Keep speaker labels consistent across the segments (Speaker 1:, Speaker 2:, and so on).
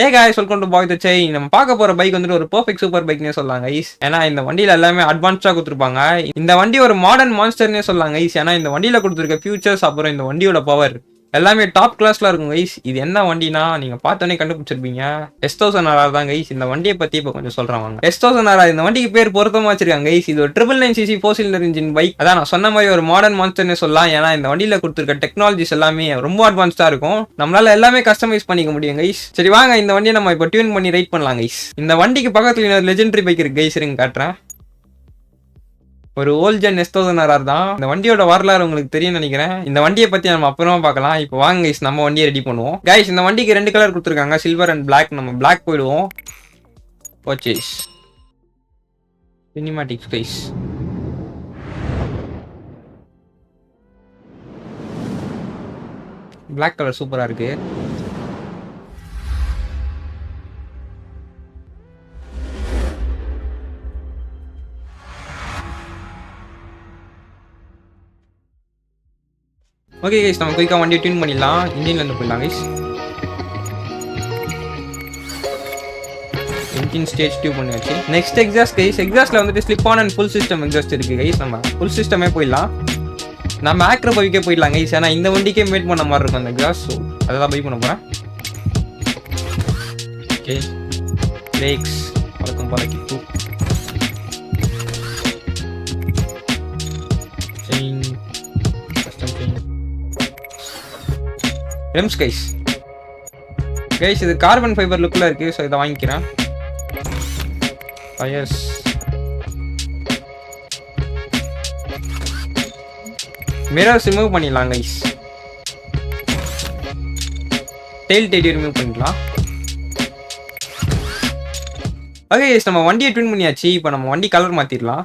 Speaker 1: A guys welcome to பாய் தச்சை நம்ம பார்க்க போற பைக் வந்துட்டு ஒரு பெர்ஃபெக்ட் சூப்பர் பைக்னே சொல்லலாம் கைஸ் ஏன்னா இந்த வண்டியில எல்லாமே அட்வான்ஸ்டா கொடுத்துருப்பாங்க. இந்த வண்டி ஒரு மாடர்ன் மான்ஸ்டர்னே சொல்லலாம் கைஸ் ஏன்னா இந்த வண்டியில கொடுத்துருக்க ஃபியூச்சர்ஸ் அப்புறம் இந்த வண்டியோட பவர் எல்லாமே டாப் கிளாஸ்ல இருக்கும் கைஸ் இது என்ன வண்டினா நீங்க பார்த்தோன்னே கண்டுபிடிச்சிருப்பீங்க. எஸ் தௌசண்ட் ஆர் தான் கைஸ் இந்த வண்டியை பத்தி இப்போ கொஞ்சம் சொல்றேன் வாங்க. எஸ் தௌசண்ட் ஆர் இந்த வண்டிக்கு பேர் பொருத்தமா வச்சிருக்காங்க கைஸ் இது ஒரு triple nine CC four cylinder engine bike அதான் நான் சொன்ன மாதிரி ஒரு மாடர்ன் மான்ஸ்டர்னே சொல்லலாம். ஏன்னா இந்த வண்டியில கொடுத்துருக்க டெக்னாலஜிஸ் எல்லாமே ரொம்ப அட்வான்ஸ்டா இருக்கும். நம்மளால எல்லாமே கஸ்டமைஸ் பண்ணிக்க முடியும் கைஸ் சரி வாங்க. இந்த வண்டியை நம்ம இப்போ டியூன் பண்ணி ரைட் பண்ணலாம் கைஸ் இந்த வண்டிக்கு பக்கத்துல இன்னொரு லெஜெண்டரி பைக் இருக்கு கைஸ் இருங்க காட்டுறேன். ஒரு ஓல்ஜன் ஜென் எஸ் தௌசண்ட் ஆர் தான். இந்த வண்டியோட வரலாறு உங்களுக்கு தெரியும் நினைக்கிறேன். இந்த வண்டியை பத்தி நம்ம அப்புறமா பார்க்கலாம். இப்போ வாங்க கைஸ் நம்ம வண்டியை ரெடி பண்ணுவோம். கைஸ் இந்த வண்டிக்கு ரெண்டு கலர் கொடுத்துருக்காங்க. சில்வர் அண்ட் பிளாக் நம்ம பிளாக் போயிடுவோம். Purchase cinematics guys black colour சூப்பராக இருக்குது ஓகே கைஸ் நம்ம குயிக்காக வண்டியை டியூன் பண்ணிடலாம். இன்ஜின்லேருந்து போயிடலாம் கைஸ் இன்ஜின் ஸ்டேஜ் டியூ பண்ணியாச்சு. நெக்ஸ்ட் எக்ஸாஸ்ட் கைஸ் எக்ஸாஸ்ட்ல வந்துட்டு slip on and full system exhaust இருக்குது கைஸ் நம்ம ஃபுல் சிஸ்டமே போயிடலாம். நம்ம ஆக்ரோ பைக்கே போயிடலாம் கைஸ் ஏன்னா இந்த வண்டிக்கே மேட் பண்ண மாதிரி இருக்கும் அந்த எக்ஸாஸ் ஸோ அதெல்லாம் பை பண்ண போகிறேன் ஓகே பிரேக்ஸ் பழக்கம் பழக்கி ரெம்ஸ் கைஸ் கைஸ் இது கார்பன் ஃபைபர் லுக்கில் இருக்கு ஸோ இதை வாங்கிக்கிறேன். ஃபயர்ஸ் மிரர்ஸ் ரிமூவ் பண்ணிடலாம் கைஸ் டெயில் டெடி ரிமூவ் பண்ணிக்கலாம் ஓகே கைஸ் நம்ம வண்டியை ட்வின் பண்ணியாச்சு. இப்போ நம்ம வண்டி கலர் மாற்றிடலாம்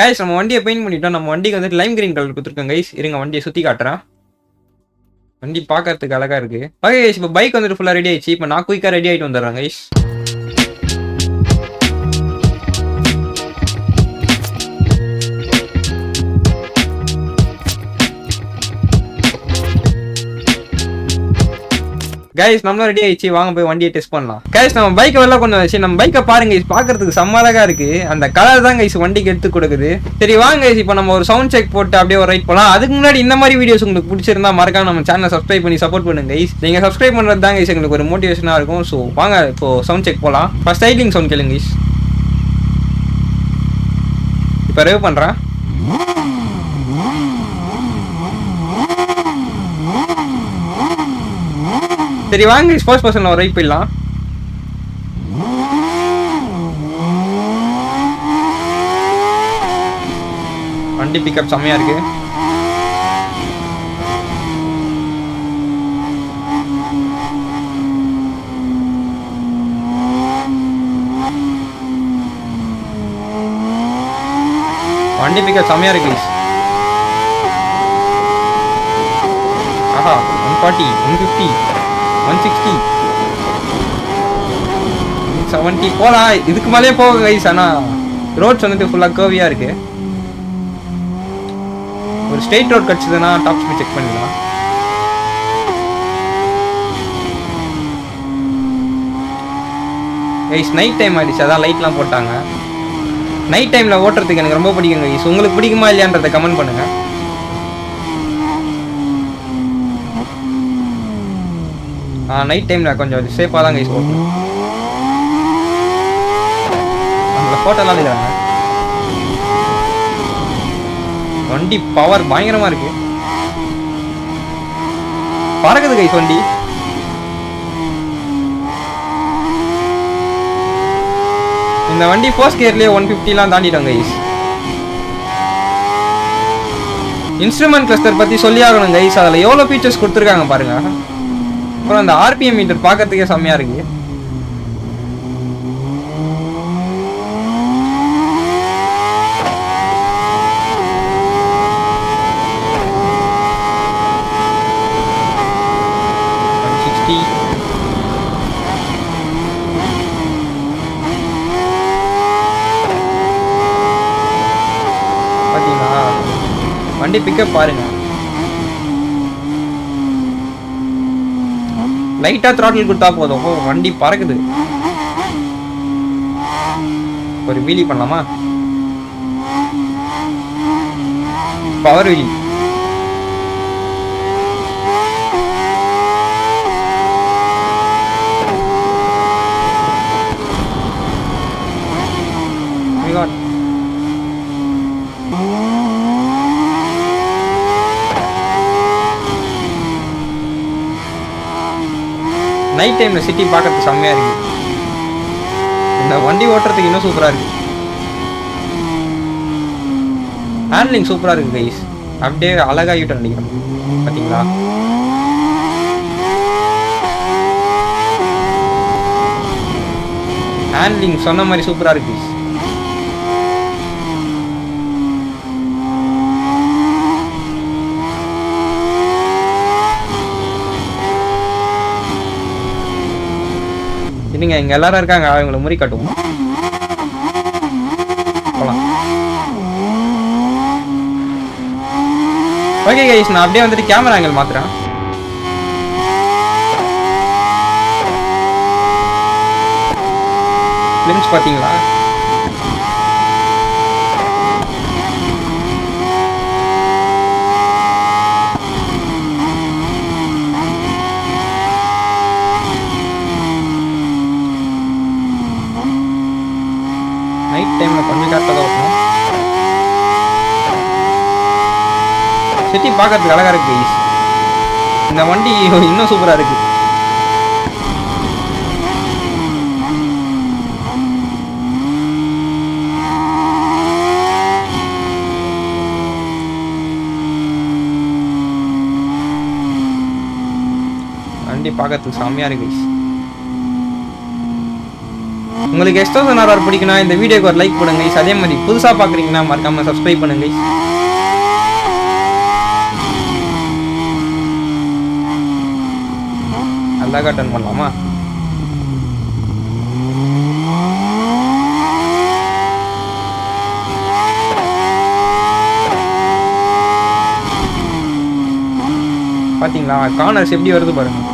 Speaker 1: கைஸ் நம்ம வண்டியை பெயிண்ட் பண்ணிட்டோம். நம்ம வண்டிக்கு வந்துட்டு லைம் கிரீன் கலர் கொடுத்துருக்கோம் கைஸ் இருங்க வண்டியை சுற்றி காட்டுறேன். வண்டி பார்க்கறதுக்கு அழகா இருக்குது ஓகே கைஸ் இப்போ பைக் வந்துட்டு ஃபுல்லாக ரெடி ஆயிடுச்சு. இப்போ நான் குயிக்காக ரெடி ஆகிட்டு வந்துடுறேன் கைஸ் கைஸ் நம்மளும் ரெடி ஆயிடுச்சு. வாங்க போய் வண்டியை டெஸ்ட் பண்ணலாம். கைஸ் நம்ம பைக்கை வெளில கொண்டு வச்சு நம்ம பைக்கை பாருங்க. கைஸ் பார்க்கறதுக்கு செம்ம இருக்கு. அந்த கலர் தான் கைஸ் வண்டிக்கு எடுத்து கொடுக்குது. சரி வாங்க கைஸ் இப்போ நம்ம ஒரு சவுண்ட் செக் போட்டு அப்படியே ஒரு ரைட் போலாம். அதுக்கு முன்னாடி இந்த மாதிரி வீடியோஸ் உங்களுக்கு பிடிச்சிருந்தா மறக்காம நம்ம சேனலை சப்ஸ்கிரைப் பண்ணி சப்போர்ட் பண்ணுங்க கைஸ் நீங்க சப்ஸ்கிரைப் பண்றது தான் கைஸ் எங்களுக்கு ஒரு மோட்டிவேஷனா இருக்கும். ஸோ வாங்க இப்போ சவுண்ட் செக் போலாம். ஃபர்ஸ்ட் ஐட்லிங் சவுண்ட் கேளுங்க கைஸ் இப்போ ரேவ் பண்றேன் சரி வாங்க ஸ்போர்ட்ஸ் பர்சன் ஒரு ரைட் போயிடலாம். வண்டி பிக்கப் செம்மையா இருக்கு. வண்டி பிக்கப் செம்மையா இருக்கு ஆஹா one forty one fifty one sixty seventy போகலாம் இதுக்கு மேலே போக கைஸ் ஆனால் ரோட்ஸ் வந்துட்டு ஃபுல்லாக கேவியாக இருக்கு. ஒரு ஸ்ட்ரெயிட் ரோட் கிடச்சிதுன்னா டாப் ஸ்பீட் செக் பண்ணிடலாம். கைஸ் நைட் டைம் ஆயிடுச்சு. அதான் லைட்லாம் போட்டாங்க. நைட் டைமில் ஓட்டுறதுக்கு எனக்கு ரொம்ப பிடிக்கும் கைஸ் உங்களுக்கு பிடிக்குமா இல்லையான்றதை கமெண்ட் பண்ணுங்கள் நைட் டைமில் கொஞ்சம் சேஃபாக தான் கைஸ் ஓட்டணும் அந்த ஃபோட்டோலாம் எடுக்கிறாங்க வண்டி பவர் பயங்கரமா இருக்கு. பறக்குது கைஸ் வண்டி. இந்த வண்டி ஃபர்ஸ்ட் கியர்லேயே ஒன் ஃபிஃப்டிலாம் தாண்டிட்டோம் கைஸ் இன்ஸ்ட்ருமெண்ட் கிளஸ்டர் பற்றி சொல்லி ஆகணும் கைஸ் அதில் எவ்வளோ ஃபீச்சர்ஸ் கொடுத்துருக்காங்க பாருங்க. அப்புறம் அந்த ஆர்பிஎம் மீட்டர் பார்க்கறதுக்கே செம்மையா இருக்கு. வண்டி பிக்கப் பாருங்க. லைட்டாக த்ராட்டில் கொடுத்தா போதும். ஓ வண்டி பறக்குது. ஒரு வீலி பண்ணலாமா? Power wheelie. நைட் டைமில் சிட்டி பார்க்கறதுக்கு செம்மையாக இருக்கு. இந்த வண்டி ஓட்டுறதுக்கு இன்னும் சூப்பராக இருக்கு. ஹேண்ட்லிங் சூப்பராக இருக்கு கைஸ் அப்படியே அழகாக யூட்டர் அடிக்கிறோம். பார்த்தீங்களா ஹேண்ட்லிங் சொன்ன மாதிரி சூப்பராக இருக்கு இல்லைங்க இங்கே இங்க எல்லாரும் இருக்காங்க. அவங்கள முறி கட்டுவோம். ஓகே கைஸ் நான் அப்படியே வந்துட்டு கேமரா ஆங்கிள் மாத்துறேன். ஃபிலிம்ஸ் நைட் டைம்ல கொஞ்சம் கரெக்டாக தான் ஓட்டணும் சிட்டி பார்க்கறதுக்கு அழகாக இருக்குது guys. இந்த வண்டி இன்னும் சூப்பராக இருக்குது வண்டி பார்க்கறதுக்கு செம்மையாக இருக்குது உங்களுக்கு எக்ஸ்ட்ரா சொன்னார் பிடிக்குன்னா இந்த வீடியோக்கு ஒரு லைக் பண்ணுங்க அதே மாதிரி புதுசாக பார்க்குறீங்கன்னா மறக்காமல் சப்ஸ்கிரைப் பண்ணுங்க guys. டர்ன் பண்ணலாமா பார்த்தீங்களா கார்னர்ஸ் எப்படி வருது பாருங்கள்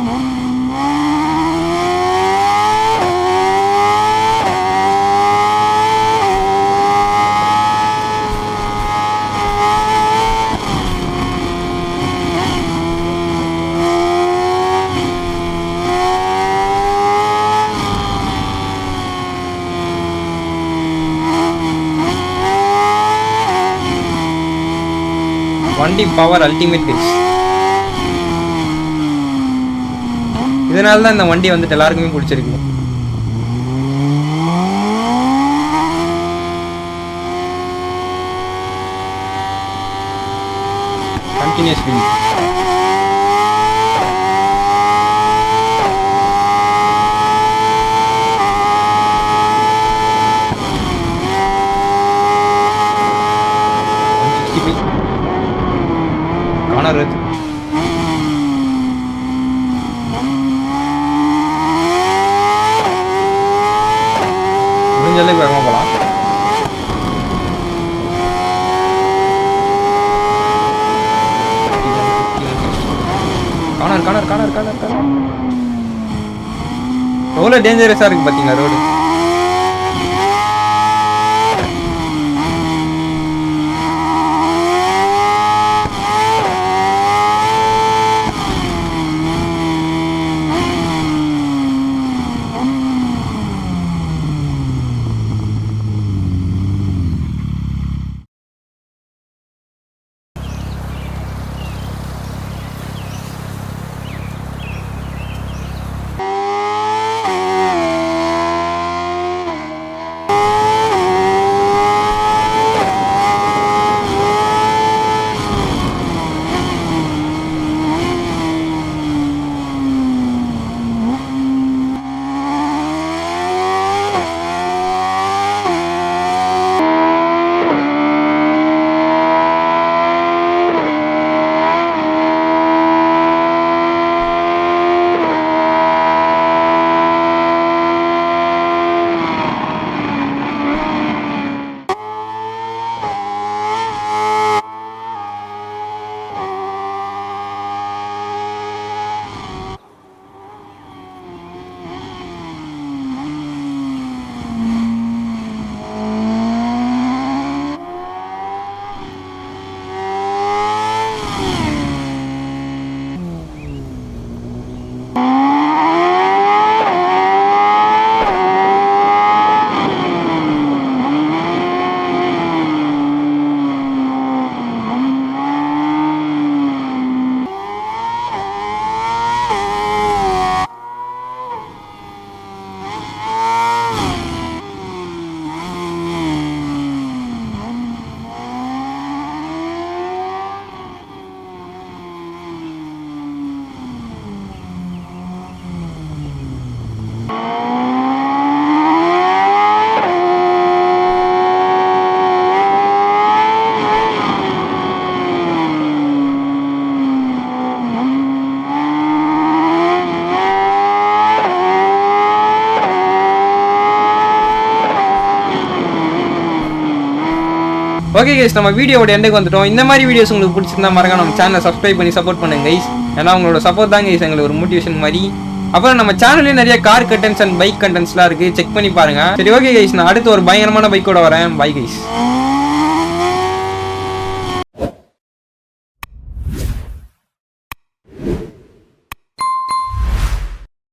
Speaker 1: வண்டி பவர் அல்டிமேட் கைஸ் இதனால தான் இந்த வண்டி வந்துட்டு எல்லாருக்குமே பிடிச்சிருக்கு. Continuous wheel corner corner corner corner. எவ்வளோ டேஞ்சரஸாக இருக்கு பார்த்தீங்களா ரோடு ஓகே கைஸ் நம்ம வீடியோவோட எண்டுக்கு வந்துட்டோம். இந்த மாதிரி வீடியோஸ் உங்களுக்கு பிடிச்சிருந்தா மறக்காம நம்ம சேனலை சப்ஸ்கிரைப் பண்ணி சப்போர்ட் பண்ணுங்க கைஸ் ஏன்னா உங்களோட சப்போர்ட் தான் கைஸ் எங்களுக்கு ஒரு மோட்டிவேஷன் மாதிரி. அப்புறம் நம்ம சேனல்லே நிறைய கார் கண்டென்ட்ஸ் அண்ட் பைக் கண்டென்ட்ஸ்லாம் இருக்கு. செக் பண்ணி பாருங்க. சரி ஓகே கைஸ் நான் அடுத்து ஒரு பயங்கரமான பைக்கோட வரேன். Bye guys